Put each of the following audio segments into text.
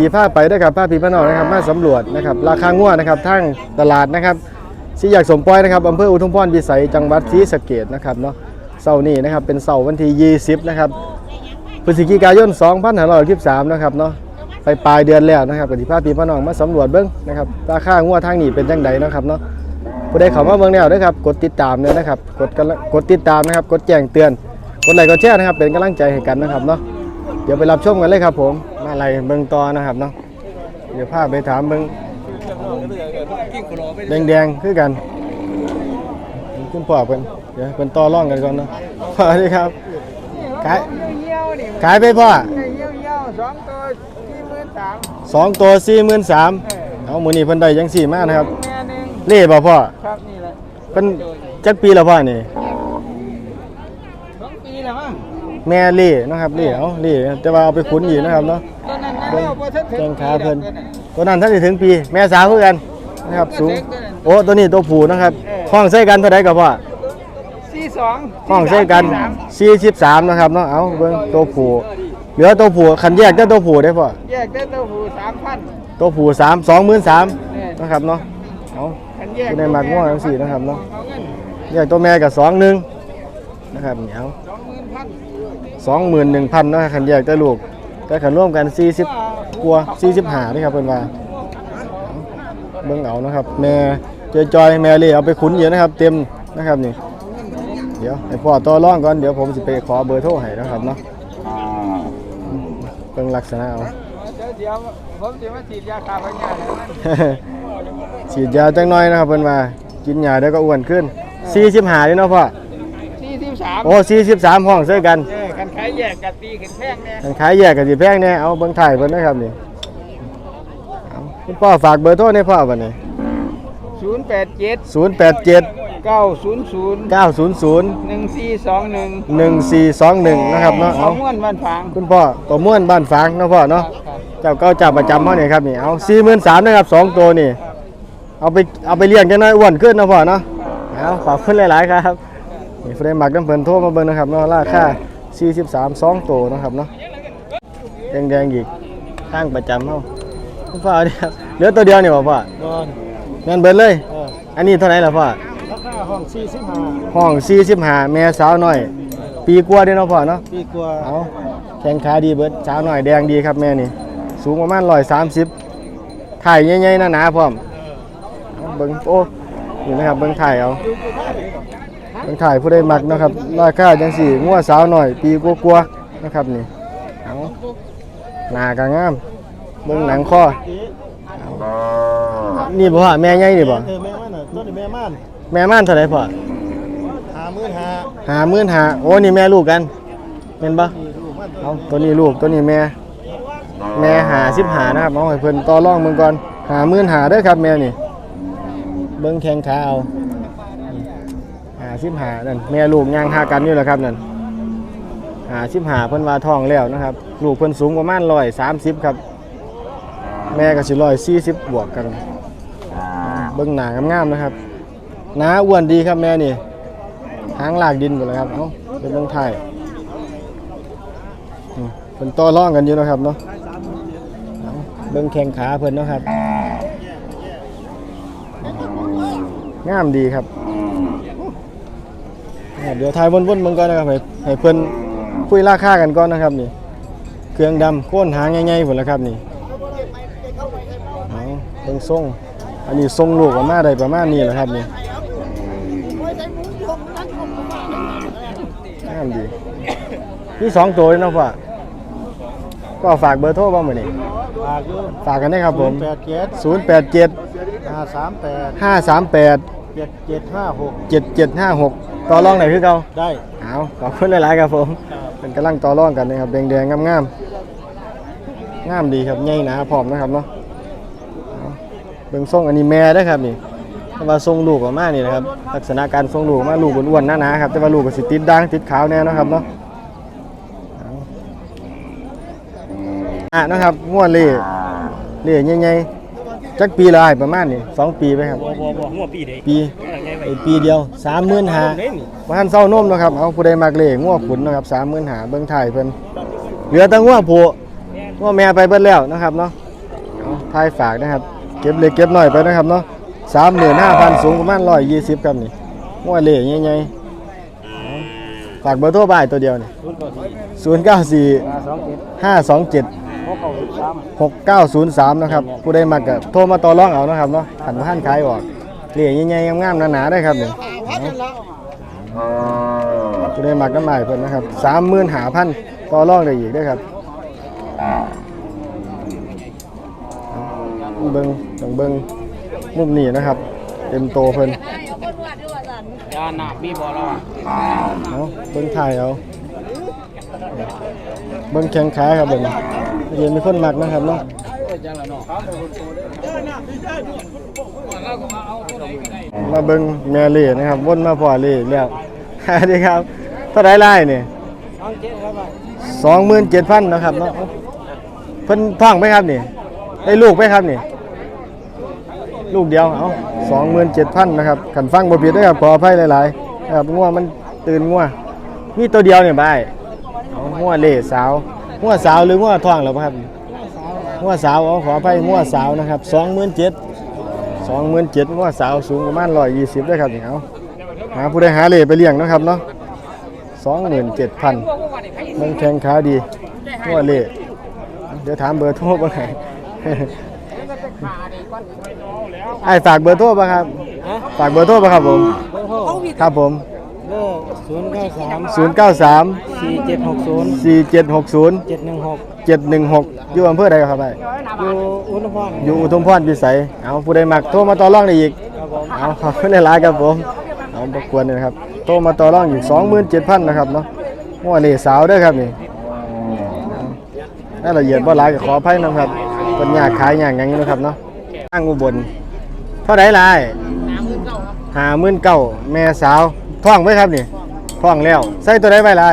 ขี่ผ้าไปด้วยครับผ้าพีพระนองนะครับ มาสำรวจนะครับ ราคางัวนะครับทั้งตลาดนะครับสีอยากสมปอยนะครับอำเภออุทุมพรพิสัยจังหวัดศรีสะเกษนะครับเนาะเสาร์นี้นะครับเป็นเสาร์วันที่ 20 นะครับพฤศจิกายน 2563นะครับเนาะไปปลายเดือนแล้วนะครับกับที่ผ้าพีพระนองมาสำรวจเบิ้งนะครับราคางัวทางนี้เป็นจังใดนะครับเนาะผู้ใดเข้ามาเบิ่งแล้วนะครับ กดติดตามเนี่ยนะครับ กดกำลังกดติดตามนะครับ กดแจ้งเตือน กดไลค์กดแชร์นะครับ เป็นกำลังใจให้กันนะครับเนาะ เดี๋ยวไปรับชมกันเลยครับ ผม มาอะไรเบิ่งต่อนะครับเนาะเดี๋ยวพาไปถามเบิ่งแดงๆคือกันคุณพ่อเพิ่นเดี๋ยวเพิ่นต่อร่องกันก่อนเนาะสวัสดีครับขายเยี่ยวนี่ขายไปพ่อเยี่ยวเยี่ยวสองตัวสี่หมื่นสามสองตัวสี่หมื่นสามเอามื้อนี้เพิ่นได้ยังสี่มานะครับแม่หนึ่งเล่บ่พ่อครับนี่แหละเพิ่นจักปีแล้วพ่อนี่ สองปีแล้วมั้ง แม่เล่นะครับเล่เอาเล่แต่ว่าเอาไปขุนอยู่นะครับเนาะตัวนั้นนะแล้วพอถึงแข้งขาเพิ่นตัวนั้นท่านสิถึงปี แม่สาวคือกันนะครับสูงโอ้ตัวนี้ตัวผู้นะครับห้องใส่กันเท่าใดก็พ่อสี่สองห้องใช้กัน43นะครับเนาะเอาเบิ่งตัวผู้เหลือตัวผู้คันแยกก็ตัวผู้ได้พ่อแยกได้ตัวผู้สามพันตัวผู้3 23,000นะครับเนาะเอาคันแยกอยู่ในหมักม่วงทั้งสี่นะครับเนาะ เอาเงินแยกตัวแม่กับ2 1นะครับเหนียวสองหมื่นพัน 21,000เนาะคันแยกแต่ลูก แต่คันร่วมกัน 40กว่า45นี่ครับเพิ่นว่าเอาเบิ่งเอานะครับ แม่จอยๆแม่เล่เอาไปขุนเยอะนะครับ เต็มนะครับนี่ เดี๋ยวให้พ่อต่อร่องก่อนเดี๋ยวผมสิไปขอเบอร์โทรให้นะครับเนาะเบิ่งลักษณะเอาเดี๋ยวเดี๋ยวผมจะมาฉีดยาฆ่าพยาธิให้มันฉีดยาจังน้อยนะครับเพิ่นว่ากินยาเดี๋ยวก็อ้วนขึ้น45นี่เนาะพ่อสี่สิบสามโอ้43ห้องใส่กัน เออคันขายแยกกันปีขึ้นแพงแน่มันขายแยกกันสิแพงแน่เอาเบิ่งถ่ายเพิ่นนะครับนี่เอาคุณพ่อฝากเบอร์โทรให้พ่อบัดนี้ศูนย์แปดเจ็ด087เก้าศูนย์ศูนย์900หนึ่งสี่สองหนึ่ง1421นะครับเนาะเอาเอาม้วนบ้านฟางคุณพ่อตัวม่วนบ้านฝางเนาะพ่อเนาะเจ้าเก้าจับประจำเฮานี่ครับนี่เอา43,000นะครับสองตัวนี่เอาไปเอาไปเลี้ยงจังน้อยอ้วนขึ้นเนาะพ่อเนาะเอาขอบคุณหลาย ๆ ครับนี่เฟรมมักน้ำเพิ่นโทรมาเบิ่งนะครับเนาะราคา 43 2ตัวนะครับเนาะแดงๆอีกข้างประจำเฮาคุณพ่อเนี่ยครับเหลือตัวเดียวนี่บ่พ่อนอนงั้นเบิดเลย เอออันนี้เท่าไหร่ล่ะพ่อราคาห้องสี่สิบห้าห้อง 45 แม่สาวน้อย ปีกว่าเด้เนาะพ่อเนาะ ปีกว่าเอาแข้งขาดีเบิดสาวน้อยแดงดีครับแม่นี่ สูงประมาณ130ถ่ายใหญ่ๆหนาๆพร้อมเอาเบิ่งโอ้นี่นะครับเบิ่งถ่ายเอาเบิ่งถ่ายผู้ใดมักเนาะครับ ราคาจังสี่งัวสาวหน่อย ปีกว่าๆนะครับนี่เอาหน้าก็งามเบิ่งหนังคอนี่บ่ว่าแม่ใหญ่นี่บ่เออแม่มันน่ะต้นนี้แม่มันแม่ม่านเท่าไหร่พ่อหามื่นหาหาหมื่นหาโอ้นี่แม่ลูกกันแม่นบ่นี่ดูมันเอาตัวนี้ลูกตัวนี้แม่ แม่หาสิบหานะครับเอาให้เพิ่นต่อรองเบิ่งก่อนหาหมื่นหาเด้อครับแม่นี่ เบิ่งแข้งขาเอาหา สิบหานั่นแม่ลูกย่างหากันอยู่แล้วครับนั่นหาสิบหาเพิ่นว่าท้องแล้วนะครับ ลูกเพิ่นสูงประมาณร้อยสามสิบครับ แม่ก็สิร้อยสี่สิบบวกกัน เบิ่งหนางามๆนะครับหน้าอ้วนดีครับแม่นี่หางลากดินหมดแล้วครับเอ้าเป็นเบิ่งไทยเพิ่นต่อร่องกันอยู่นะครับเนาะเอ้าเบิ่งแข้งขาเพิ่นนะครับ งามดีครับ เดี๋ยวถ่ายวนๆเบิ่งก่อนนะครับให้ให้เพิ่นคุยราคากันก่อนนะครับนี่ เครื่องดำโค่นหางใหญ่ๆพุ่นแล้วครับนี่เอาเบิ่งทรงอันนี้ทรงลูกออกมาได้ประมาณนี้แหละครับนี่งามดีมีสองตัวเลยเนาะพ่อก็ฝากเบอร์โทรบ้างมื้อนี้ฝากอยู่ฝากกันได้ครับผมแปดเจ็ด087ห้าสามแปด538เจ็ดเจ็ดห้าหก7756 ต่อรองไหนคือเก่าได้เอาขอบคุณหลายๆครับผม เป็นกำลังต่อรองกันนะครับแดงๆงามๆงามดีครับใหญ่หนาพร้อมนะครับเนาะเอาเบิ่งทรงอันนี้แม่ได้อครับนี่แต่ว่าทรงลูกออกมานี่นะครับลักษณะการทรงลูกออกมาลูกอ้วนๆหนาๆครับแต่ว่าลูกก็สิติดด่างติดขาวแน่เนาะครับเนาะเอาอะนะครับงวดเล่เล่ใหญ่ๆ จักปีละอ้ายประมาณนี่สองปีไปครับ บ่บ่บ่หัวปีเด้ปีไอ้ปีเดียวสามหมื่นหาว่าท่านเศร้านมนะครับ เอาผู้ใดมักเล่งัวขุนนะครับสามหมื่นหาเบิ้งถ่ายเพิ่นเหลือแต่งัวผูงัวแม่ไปเบิดแล้วนะครับเนาะทายฝากนะครับ เก็บเล็กเก็บหน่อยไปนะครับเนาะสามหมื่นห้าพันสูงประมาณร้อยยี่สิบครับนี่ง้วยเล่ใหญ่ๆฝากเบอร์โทรบ่ายตัวเดียวนี่ศูนย์เก้าสี่ศูนย์เก้าสี่ห้าสองเจ็ด ห้าสองเจ็ดหกเก้าศูนย์สาม6903นะครับผู้ใดมักก็โทรมาต่อรองเอานะครับเนาะขันท่านขายออกเหลี่ยใหญ่ๆงามๆหนาๆได้ครับนี่ผู้ใดมักน้ำลายเพิ่นนะครับ35,000ต่อรองได้อีกได้อครับเบิ่งต้องเบิ่งมุมนี้นะครับ เต็มโตเพิ่น ยาหนามีบ่แล้วเอาเบิ่งถ่ายเอาเบิ่งแข้งขาครับเบิ่ง เรียนมีคนมักนะครับเนาะมาเบิ่งแม่เล่นะครับวนมาพอเล่อีกแล้วสวัสดีครับเท่าไรไล่นี่สองเจ็ดครับสองหมื่นเจ็ดพันนะครับเนาะเพิ่นท้องไหมครับนี่ได้ลูกไหมครับนี่ลูกเดียวเอาสองหมื่นเจ็ดพันนะครับขันฟังบ่ผิดเด้วยครับขออภัยหลายๆนะครับง่วมันตื่นง่วมีตัวเดียวเนี่ยบายง่วเล่สาว ง่วสาวหรือง่วท้องเหรอครับง่วสาวเอาขออภัยง่วสาวนะครับสองหมื่นเจ็ดสองหมื่นเจ็ดง่วสาวสูงประมาณร้อยยี่สิบด้วยครับนี่เอาหาผู้ใดหาเล่ไปเลี้ยงนะครับเนาะสองหมื่นเจ็ดพันมันแข็งขาดีงัวเละเดี๋ยวถามเบอร์โทรบ่ไหนไอ้ฝากเบอร์โทรป่ะครับฝากเบอร์โทรป่ะครับผมครับผม เบอร์ศูนย์เก้าสาม093สี่เจ็ดหกศูนย์4760เจ็ดหนึ่งหก716อยู่อำเภอใดครับไอ้อยู่อุณหภูมิอยู่อุทุมพรพิสัยเอาผู้ใดมักโทรมาต่อรองได้อีกครับผมเอาขอบคุณหลายๆครับผมเอาบกวนเลยนะครับโทรมาต่อรองอยู่27,000นะครับเนาะงัวเละสาวเด้อครับนี่เอารายละเอียดบ่หลายก็ขออภัยนะครับเป็นยากขายอย่างอย่างนี้นะครับเนาะอ้างอุบลเท่าไหร่ล่ะห้าหมื่นเก้าแม่สาว ท้องไว้ครับนี่ท้องแล้ว ใส่ตัวไหนไว้ล่ะ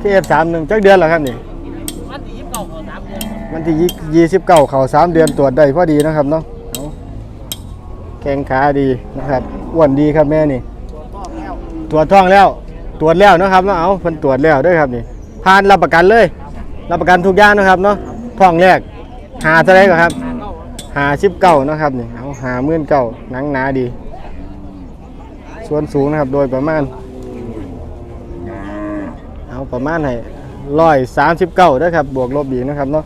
ที่เอฟสามหนึ่งจักเดือนแล้วครับนี่ มันที่ยี่สิบเก้าเขาสามเดือนตรวจได้พอดีนะครับเนาะเอาแข้งขาดีนะครับอ้วนดีครับแม่นี่ตรวจท้องแล้ว ตรวจแล้วนะครับเนาะเอาเพิ่นตรวจแล้วเด้วยครับนี่ผ่านรับประกันเลย รับประกันทุกอย่างนะครับเนาะท้องแรกหาเท่าไหรก่อนครับ หาชิบเก้านะครับนี่เอาหาหมื่นเก้าหนังหนาดี ส่วนสูงนะครับโดยประมาณ เอาประมาณให้ร้อยสามสิบเก้าด้ครับ บวกลบอีกนะครับเนาะ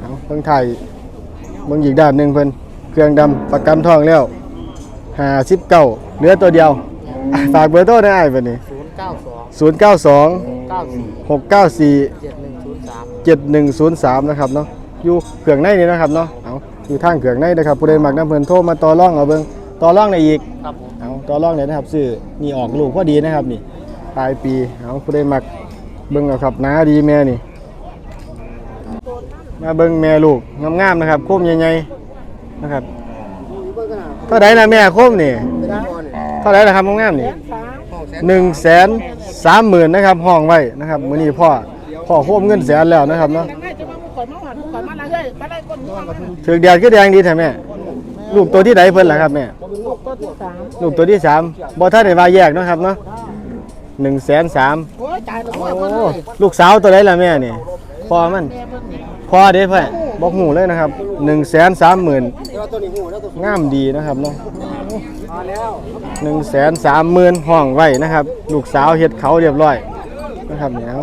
เอาเพิ่งถ่ายเบิ่งอีกด้านหนึ่งเพิ่นเครื่องดำประกันทองแล้วหาสิบเก้าเหลือตัวเดียว ฝากเบอร์โทรได้ไอ้เพิ่นนี่ศูนย์เก้าสองศูนย์เก้าสองเก้าสี่หกเก้าสี่เจ็ดหนึ่งศูนย์สามนะครับเนาะอยู่เครื่องในนี่นะครับเนาะเอาอยู่ทางเครื่องในนะครับผู้ใดมักน้ำเพิ่นโทรมาต่อร่องเอาเบิ่งต่อร่องได้อีกครับผมเอา ต่อรองได้นะครับซื้อนี่ออกลูกพอดีนะครับนี่ปลายปีเอาผู้ใดมักเบิ่งเอาครับหนาดีแม่นี่ มาเบิ่งแม่ลูกงามๆนะครับโคมใหญ่ๆนะครับเท่าไหร่นะแม่โคมนี่เท่าไหร่ละครับงามๆนี่หนึ่งแสนสามหมื่นนะครับห้องไว้นะครับมื้อนี้พ่อพ่อโคมเงินแสนแล้วนะครับเนาะแม่จะมาข่อเฮ้ยวงกันถือแดดก็แดงดีแท้แม่ลูกตัวที่ใดเพิ่นล่ะครับแม่ ลูกตัวที่สามลูกตัวที่สามบ่ทันได้ว่าแยกเนาะครับเนาะหนึ่งแสนสามโอ้ยจ่ายตัวโอ้เพิ่นเลยลูกสาวตัวใดล่ะแม่นี่พ่อมันแม่เพิ่นนี่พ่อเด้เพิ่นบ่ฮู้เลยนะครับหนึ่งแสนสามหมื่นงามดีนะครับเนาะหนึ่งแสนสามหมื่นห้องไว้นะครับ ลูกสาวเฮ็ดเขาเรียบร้อยนะครับเนี่ยเอา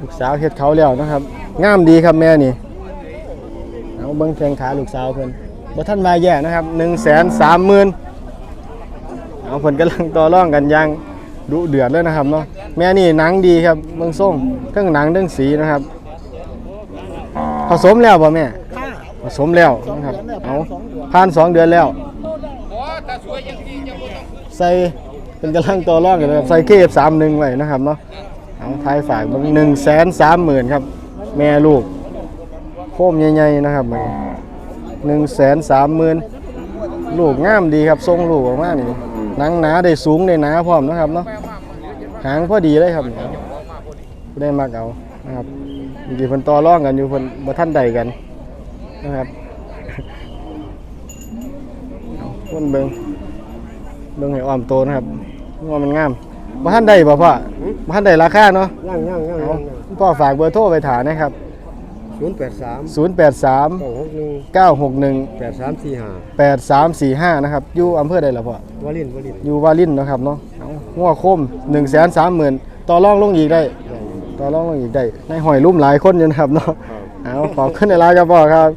ลูกสาวเฮ็ดเขาแล้วนะครับ งามดีครับแม่นี่เอาเบิ่งแข้งขาลูกสาวเพิ่น บ่ทันมาแย่นะครับหนึ่งแสนสามหมื่นเอาเพิ่นกำลังต่อร่องกันย่างดุเดือดเลยนะครับเนาะแม่นี่หนังดีครับเบิ่งส้มเครื่องหนังเรื่องสีนะครับ ผสมแล้วบ่แม่ค่ะผสมแล้วนะครับเอาผ่านสองเดือนแล้ว ใส่เป็นกำลังต่อร่องกันเลยครับใส่เคฟสามหนึ่งไว้นะครับเนาะเอาทายฝากเบิ่งหนึ่งแสนสามหมื่นครับ แม่ลูกโคมใหญ่ๆนะครับ หนึ่งแสนสามหมื่นลูกงามดีครับทรงลูกออกมานี่หนังหนาได้สูงได้หนาพร้อมนะครับเนาะหางพอดีเลยครับผู้ได้มากเอานะครับจริงๆเพิ่นต่อรองกันอยู่เพิ่นบ่ทันใดกันนะครับเอาเพิ่นเบิ่งเบิ่งให้อ้อมโตนะครับว่ามันงามบ่ทันได้บ่พ่อบ่ทันได้ราคาเนาะย่างย่างย่างเอาพ่อฝากเบอร์โทรไปถามนะครับ ศศูนย์แปดสาม083 เก้าหกหนึ่ง961 แปดสามสี่ห้า8345 นะครับ อยู่อำเภอใดล่ะพ่อวาลินวาลินอยู่วาลินเนาะครับเนาะเอาหัวโคม130,000ต่อรองลงอีกได้ต่อรองลงอีกได้ ในหอยลุ่มหลายคนอยู่นะครับเนาะ เอาขอบคุณในไลน์ครับพ่อครับ